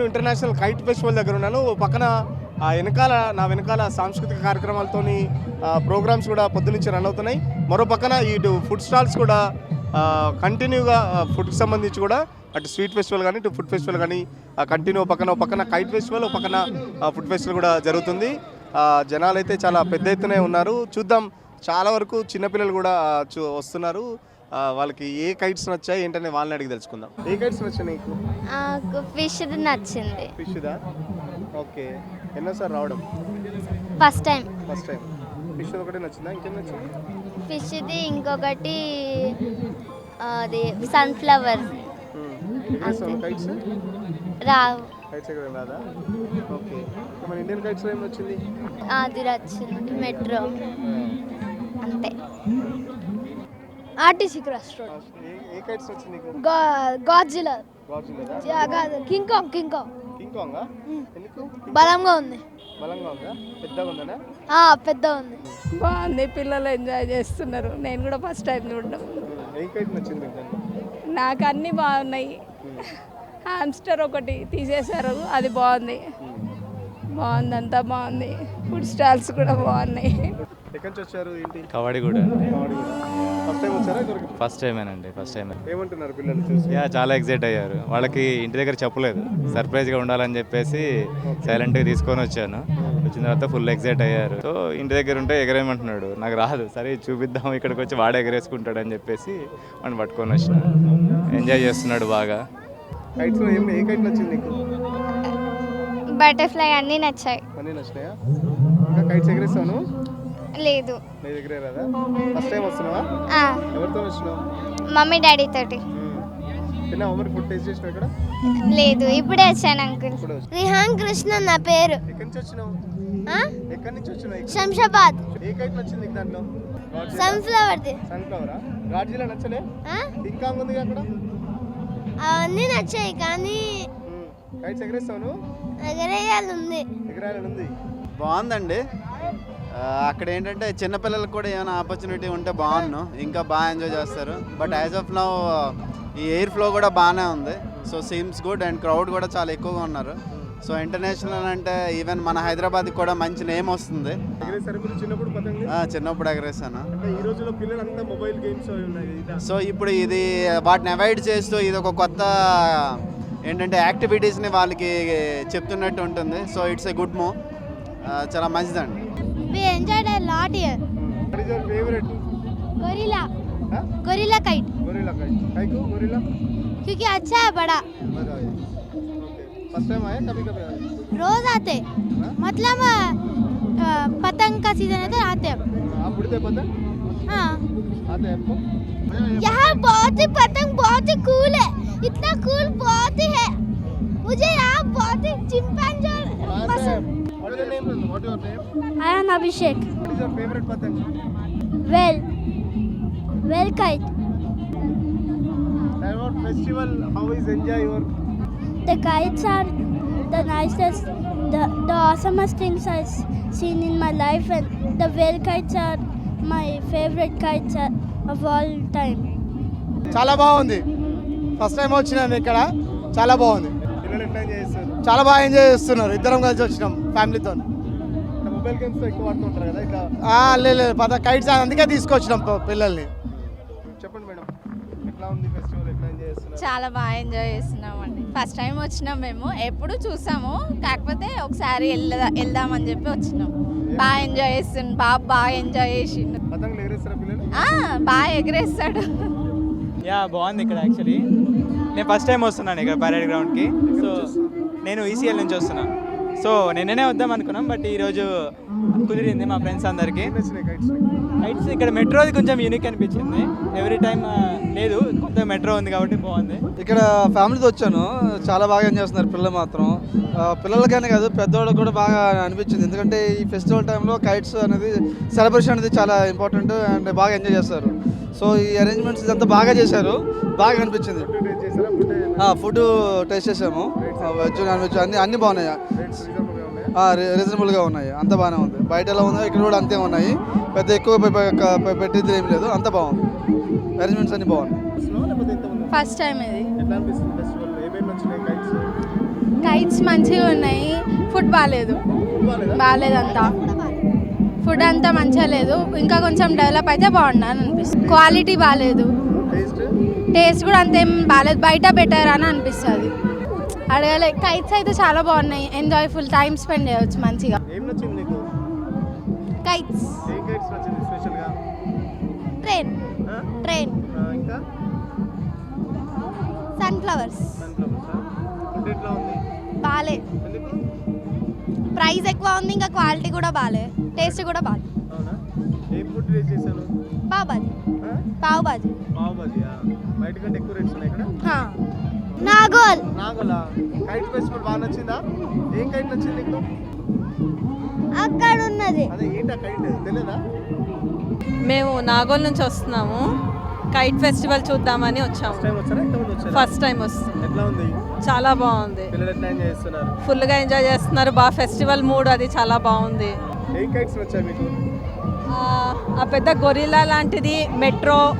నేను international kite festival దగ్గర ఉన్నాను. పక్కన ఆ వెనకాల నా వెనకాల సాంస్కృతిక కార్యక్రమాలతోని ప్రోగ్రామ్స్ కూడా పొద్దునుంచి రన్ అవుతున్నాయి. మరో పక్కన ఇటు ఫుడ్ స్టాల్స్ కూడా కంటిన్యూగా ఫుడ్కి సంబంధించి కూడా అటు స్వీట్ ఫెస్టివల్ కానీ ఇటు ఫుడ్ ఫెస్టివల్ కానీ కంటిన్యూ పక్కన ఒక పక్కన కైట్ ఫెస్టివల్ పక్కన ఫుడ్ ఫెస్టివల్ కూడా జరుగుతుంది. జనాలు అయితే చాలా పెద్ద ఎత్తునే ఉన్నారు. చూద్దాం చాలా వరకు చిన్నపిల్లలు కూడా చూ వస్తున్నారు. వాళ్ళకి ఏ కైట్స్ నచ్చాయి ఏంటనే వాళ్ళని అడిగి తెలుసుకుందాం. ఏ కైట్స్ నచ్చాయి నీకు? ఫిష్ నచ్చింది. ఫిష్దా ఓకే. ఎన్నోసారి రావడం? First time. First time. Fish ఒకటే నచ్చిందా? ఇంకేం నచ్చింది? ఫిష్ది ఇంకొకటి అది సన్ఫ్లవర్. కైట్స్? రావు. మన ఇండియన్ కైట్స్ ఏం వచ్చింది అది వచ్చింది మెట్రో. అంతే. ఆర్టీసీ క్రాస్ రోడ్ ఏ కైట్స్ వచ్చింది నీకు? గాడ్జిలా గాజులేదా కాదు. King Kong King Kong King కాంగా ఎందుకు? బలంగా ఉంది. బలంగా ఉందా? పెద్దగా ఉందనా? ఆ, పెద్ద ఉంది. బాగుంది. పిల్లలు ఎంజాయ్ చేస్తున్నారు. నేను కూడా ఫస్ట్ టైం చూడడం. ఏ కైట్ నచ్చింది మీకు దాంట్లో? నాకు అన్నీ బాగున్నాయి. హామ్స్టర్ ఒకటి తీసేశారు. అది బాగుంది. బాగుంది అంతా బాగుంది. ఫుడ్ స్టాల్స్ కూడా బాగున్నాయి. ఎక్కడి నుంచి వచ్చారు ఏంటి? కబడ్డీ కూడా అండి. ఫస్ట్ టైం వచ్చారా ఇక్కడికి? ఫస్ట్ టైమేనండి ఫస్ట్ టైం ఏమంటున్నారు పిల్లలు చూసి? యా చాలా ఎగ్జైట్ అయ్యారు. వాళ్ళకి ఇంటి దగ్గర చెప్పలేదు. సర్ప్రైజ్గా ఉండాలని చెప్పేసి సైలెంట్గా తీసుకొని వచ్చాను. వచ్చిన తర్వాత ఫుల్ ఎగ్జైట్ అయ్యారు. సో ఇంటి దగ్గర ఉంటే ఎగరేయమంటున్నాడు. నాకు రాదు. సరే చూపిద్దాం. ఇక్కడికి వచ్చి వాడే ఎగరేసుకుంటాడు అని చెప్పేసి వాడిని పట్టుకొని వచ్చిన. ఎంజాయ్ చేస్తున్నాడు బాగా. కైట్స్ ఏం ఏ కైట్ నచ్చింది నీకు? బటర్ఫ్లై అన్నీ నచ్చాయి. అన్నీ నచ్చినాయా? ఇంకా కైట్స్ ఎగరేస్తాను లేదు. నీ దగ్గరే రాదా? ఫస్ట్ టైం వస్తున్నావా? ఆ, ఎవరితో వచ్చినావు? మమ్మీ డాడీ తోటి. తిన్నావా? మరి ఫుడ్ టేస్ట్ చేసినావు ఇక్కడ? లేదు ఇప్పుడే వచ్చాను అంకుల్. ఇప్పుడు వచ్చి- రిహాన్ కృష్ణ నా పేరు. ఎక్కడి నుంచి వచ్చినావు? ఎక్కడి నుంచి వచ్చినావు? శంషాబాద్. ఏ కైట్ నచ్చింది నీకు దాంట్లో? సన్ఫ్లవర్ది. సన్ఫ్లవరా? నచ్చలే? ఇంకా ఉంది అక్కడ అవన్నీ నచ్చాయి కానీ కైట్స్ ఎగరేస్తావు నువ్వు? ఎగరేయాలి ఉంది. ఎగరాలని ఉంది. బాగుందండి. ఆ, అక్కడ ఏంటంటే చిన్నపిల్లలకు కూడా ఏమైనా ఆపర్చునిటీ ఉంటే బాగున్నాను ఇంకా బాగా ఎంజాయ్ చేస్తారు. బట్ యాజ్ ఆఫ్ నౌ ఈ ఎయిర్ ఫ్లో కూడా బాగానే ఉంది. So seems good and crowd కూడా చాలా ఎక్కువగా ఉన్నారు. సో ఇంటర్నేషనల్ అంటే ఈవెన్ మన హైదరాబాద్కి కూడా మంచి నేమ్ వస్తుంది. చిన్నప్పుడు ఎగరేసాను? సో ఇప్పుడు ఇది వాటిని అవాయిడ్ చేస్తూ ఇది ఒక కొత్త ఏంటంటే యాక్టివిటీస్ని వాళ్ళకి చెప్తున్నట్టు ఉంటుంది. So it's a good move చాలా మంచిదండి. We enjoyed a lot here. What is your favorite? Gorilla. Huh? Gorilla kite. Gorilla kite. Kaiku gorilla? क्योंकि अच्छा है बड़ा मज़ा आया फ़र्स्ट टाइम आया कभी कभी आया रोज आते मतलब पतंग का सीज़न है तो आते आप उड़ते पतंग हाँ आते आपको यहाँ बहुत ही पतंग बहुत ही कूल है इतना cool name Abhishek well well kite About festival, how is enjoy your? The kites are the nicest, the, the awesomest things I've seen in my life, and the whale kites are my favorite kites of all time. చాలా బాగుంది first time వచ్చినాను ఇక్కడ చాలా బాగుంది చాలా బాగా enjoy చేస్తున్నారు ఇద్దరం కలిసి వచ్చినాం ఫ్యామిలీతో మొబైల్ గేమ్స్ ఎక్కువ ఆడుతుంటారు కదా ఇట్లా లేదు పద కైట్స్ అందుకే తీసుకొచ్చినాం ప- పిల్లల్ని. చెప్పండి మేడం ఎట్లా ఉంది ఫెస్టివల్ ఎట్లా ఎంజాయ్ చేస్తున్నారు? చాలా బాగా ఎంజాయ్ చేస్తున్నామండి. ఫస్ట్ టైం వచ్చినాం మేము ఎప్పుడు చూసాము కాకపోతే ఒకసారి వెళ్దా వెళ్దామని చెప్పి వచ్చినాం. బాగా ఎంజాయ్ చేస్తుంది బాబు బాగా ఎంజాయ్ చేసిండు. పతంగులు ఎగరేస్తారా పిల్లలు? ఆ, బాగా ఎగరేస్తాడు. యా బాగుంది ఇక్కడ యాక్చువల్లీ నేను ఫస్ట్ టైం వస్తున్నాను ఇక్కడ పరేడ్ గ్రౌండ్కి సో నేను ఈసీఎల్ నుంచి వస్తున్నా సో నిన్ననే వద్దాం అనుకున్నాం బట్ ఈరోజు కుదిరింది మా ఫ్రెండ్స్ అందరికీ. ఏం కైట్స్ రైట్స్ ఇక్కడ మెట్రో కొంచెం యూనిక్ అనిపించింది. ఎవ్రీ టైం లేదు కొంత మెట్రో ఉంది కాబట్టి బాగుంది. ఇక్కడ ఫ్యామిలీతో వచ్చాను చాలా బాగా ఎంజాయ్ చేస్తున్నారు పిల్లలు మాత్రం. పిల్లలకైనా కాదు పెద్దవాళ్ళకి కూడా బాగా అనిపించింది. ఎందుకంటే ఈ ఫెస్టివల్ టైంలో కైట్స్ అనేది సెలబ్రేషన్ అనేది చాలా ఇంపార్టెంట్ అండ్ బాగా ఎంజాయ్ చేస్తారు. సో ఈ అరేంజ్మెంట్స్ ఇదంతా బాగా చేశారు బాగా అనిపించింది. ఫుడ్ ఫుడ్ టేస్ట్ చేసాము వెజ్ నాన్ వెజ్ అన్ని అన్ని బాగున్నాయి. రీజనబుల్గా ఉన్నాయా. అంత బాగానే ఉంది. బయట ఎలా ఉందో ఇక్కడ కూడా అంతే ఉన్నాయి. పెద్ద ఎక్కువ పెట్టింది ఏం లేదు. అంత బాగుంది. అరేంజ్మెంట్స్ అన్ని బాగున్నాయి. ఫస్ట్ టైం ఇది. కైట్స్ కైట్స్ మంచిగా ఉన్నాయి? ఫుడ్ బాగాలేదు. బాగాలేదంతా ఫుడ్ అంతా. మంచిగా లేదు. ఇంకా కొంచెం డెవలప్ అయితే బాగుండని అనిపిస్తుంది. క్వాలిటీ బాగాలేదు. టేస్ట్ కూడా అంతేం బాగాలేదు బయట బెటర్ అని అనిపిస్తుంది. అడగలే కైట్స్ అయితే చాలా బాగున్నాయి. ఎంజాయ్ఫుల్ టైం స్పెండ్ చేయవచ్చు మంచిగా. కైట్స్. ట్రైన్ ట్రైన్ సన్ఫ్లవర్స్ ఎందుకు? ప్రైస్ ఎక్కువ ఉంది ఇంకా క్వాలిటీ కూడా బాగాలే టేస్ట్ కూడా బాగాలే ఏం పావ్ బాజీ పావ్ బాజీ పావు బాజీయా బయట కంటే ఎక్కువ రేట్స్ ఉన్నాయి ఇక్కడ? నాగోల్. నాగోలా? కైట్ ఫెస్టివల్ బాగా నచ్చిందా? ఏం కైట్ నచ్చింది నీకు? అక్కడ ఉన్నది అదే ఏంటా కైట్ తెలియదా మేము నాగోల్ నుంచి వస్తున్నాము. కైట్ ఫెస్టివల్ చూద్దామని వచ్చాము. ఫస్ట్ టైం వచ్చారా? ఎంతమంది వచ్చారా? ఫస్ట్ టైం వస్తుంది ఎట్లా ఉంది? చాలా బాగుంది. పిల్లలు ఎట్లా ఎంజాయ్ చేస్తున్నారు? ఫుల్గా ఎంజాయ్ చేస్తున్నారు. బాగా ఫెస్టివల్ మూడ్ అది చాలా బాగుంది. ఆ, పెద్ద గొరిల్లా లాంటిది మెట్రో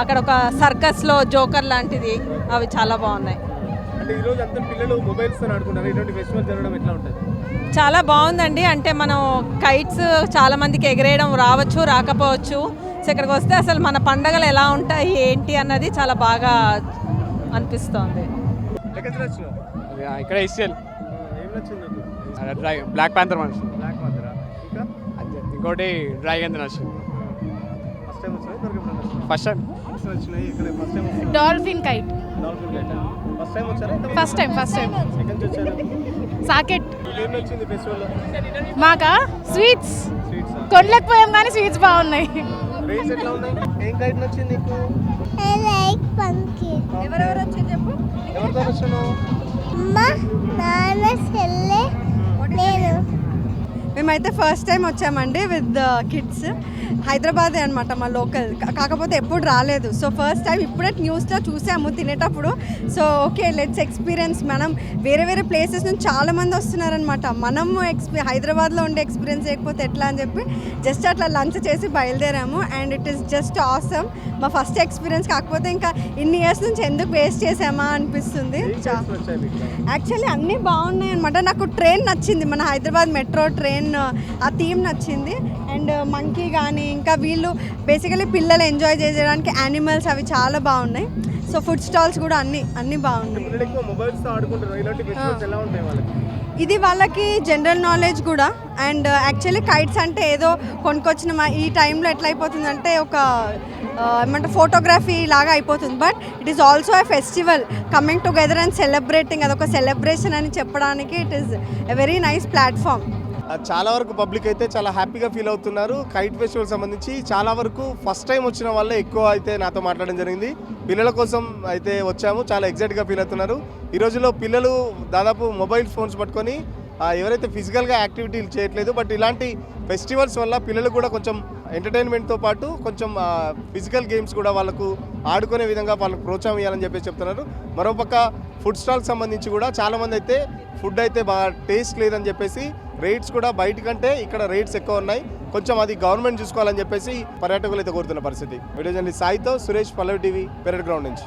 అక్కడ ఒక సర్కస్లో జోకర్ లాంటిది. అవి చాలా బాగున్నాయి. అంటే ఈ రోజు అంతా పిల్లలు మొబైల్స్ ఇటువంటి ఫెస్టివల్ జరగడం ఎట్లా ఉంటుంది? చాలా బాగుందండి. అంటే మనం కైట్స్ చాలా మందికి ఎగరేయడం రావచ్చు రాకపోవచ్చు. సో ఇక్కడికి వస్తే అసలు మన పండగలు ఎలా ఉంటాయి ఏంటి అన్నది చాలా బాగా అనిపిస్తోంది. ఇక్కడ బ్లాక్ ప్యాంతర్ మనిషి. ఇంకోటి డ్రాగన్ నచ్చింది ఫస్ట్ టైం ఫస్ట్ టైం. వచ్చినాయి? ఇక్కడ first time dolphin kite. Dolphin first time వచ్చారా? First time first time. ఎక్కడి నుంచి వచ్చారు? సాకెట్. ఏం నచ్చింది ఫెస్టివల్. మాకా? స్వీట్స్. స్వీట్స్ కొనలేకపోయాం కానీ స్వీట్స్ బాగున్నాయి. రేట్స్ ఎట్లా ఉన్నాయి? ఏం గైడ్ నచ్చింది నీకు? ఐ లైక్ పంకి ఎవరెవరు వచ్చి చెప్పు? ఎవరితో వచ్చాను అమ్మ నాన్న చెల్లె నేను. మేమైతే ఫస్ట్ టైం వచ్చామండి విత్ కిడ్స్ హైదరాబాదే అనమాట మా లోకల్ కాకపోతే ఎప్పుడు రాలేదు. సో ఫస్ట్ టైం ఇప్పుడే న్యూస్లో చూసాము తినేటప్పుడు. సో ఓకే లెట్స్ ఎక్స్పీరియన్స్ మనం. వేరే వేరే ప్లేసెస్ నుంచి చాలా మంది వస్తున్నారనమాట మనము ఎక్స్పీ హైదరాబాద్లో ఉండే ఎక్స్పీరియన్స్ చేయకపోతే ఎట్లా అని చెప్పి జస్ట్ అట్లా లంచ్ చేసి బయలుదేరాము. And it is just awesome మా ఫస్ట్ ఎక్స్పీరియన్స్ కాకపోతే ఇంకా ఇన్ని ఇయర్స్ నుంచి ఎందుకు వేస్ట్ చేసామా అనిపిస్తుంది. యాక్చువల్లీ అన్నీ బాగున్నాయి అనమాట నాకు ట్రైన్ నచ్చింది. మన హైదరాబాద్ మెట్రో ట్రైన్ ఆ థీమ్ నచ్చింది. అండ్ మంకీ కానీ ఇంకా వీళ్ళు బేసికలీ పిల్లలు ఎంజాయ్ చేయడానికి యానిమల్స్ అవి చాలా బాగున్నాయి. సో ఫుడ్ స్టాల్స్ కూడా అన్నీ అన్నీ బాగున్నాయి. ఇది వాళ్ళకి జనరల్ నాలెడ్జ్ కూడా. అండ్ యాక్చువల్లీ కైట్స్ అంటే ఏదో కొనుక్కొచ్చిన. మా- ఈ టైంలో ఎట్లా అయిపోతుందంటే ఒక ఏమంటారు ఫోటోగ్రఫీ లాగా అయిపోతుంది. But it is also a festival. Coming together and celebrating అదొక సెలబ్రేషన్ అని చెప్పడానికి it is a very nice platform. చాలా వరకు పబ్లిక్ అయితే చాలా హ్యాపీగా ఫీల్ అవుతున్నారు. కైట్ ఫెస్టివల్ సంబంధించి చాలా వరకు ఫస్ట్ టైం వచ్చిన వాళ్ళే ఎక్కువ అయితే నాతో మాట్లాడడం జరిగింది. పిల్లల కోసం అయితే వచ్చాము చాలా ఎగ్జైట్గా ఫీల్ అవుతున్నారు. ఈ రోజుల్లో పిల్లలు దాదాపు మొబైల్ ఫోన్స్ పట్టుకొని ఎవరైతే ఫిజికల్గా యాక్టివిటీలు చేయట్లేదు బట్ ఇలాంటి ఫెస్టివల్స్ వల్ల పిల్లలు కూడా కొంచెం ఎంటర్టైన్మెంట్తో పాటు కొంచెం ఫిజికల్ గేమ్స్ కూడా వాళ్ళకు ఆడుకునే విధంగా వాళ్ళకు ప్రోత్సాహం ఇవ్వాలని చెప్పేసి చెప్తున్నారు. మరోపక్క ఫుడ్ స్టాల్ సంబంధించి కూడా చాలామంది అయితే ఫుడ్ అయితే బాగా టేస్ట్ లేదని చెప్పేసి రేట్స్ కూడా బయట కంటే ఇక్కడ రేట్స్ ఎక్కువ ఉన్నాయి. కొంచెం అది గవర్నమెంట్ చూసుకోవాలని చెప్పేసి పర్యాటకులు అయితే కోరుతున్న పరిస్థితి. Video journalist సాయితో Suresh Pallavi TV parade ground నుంచి.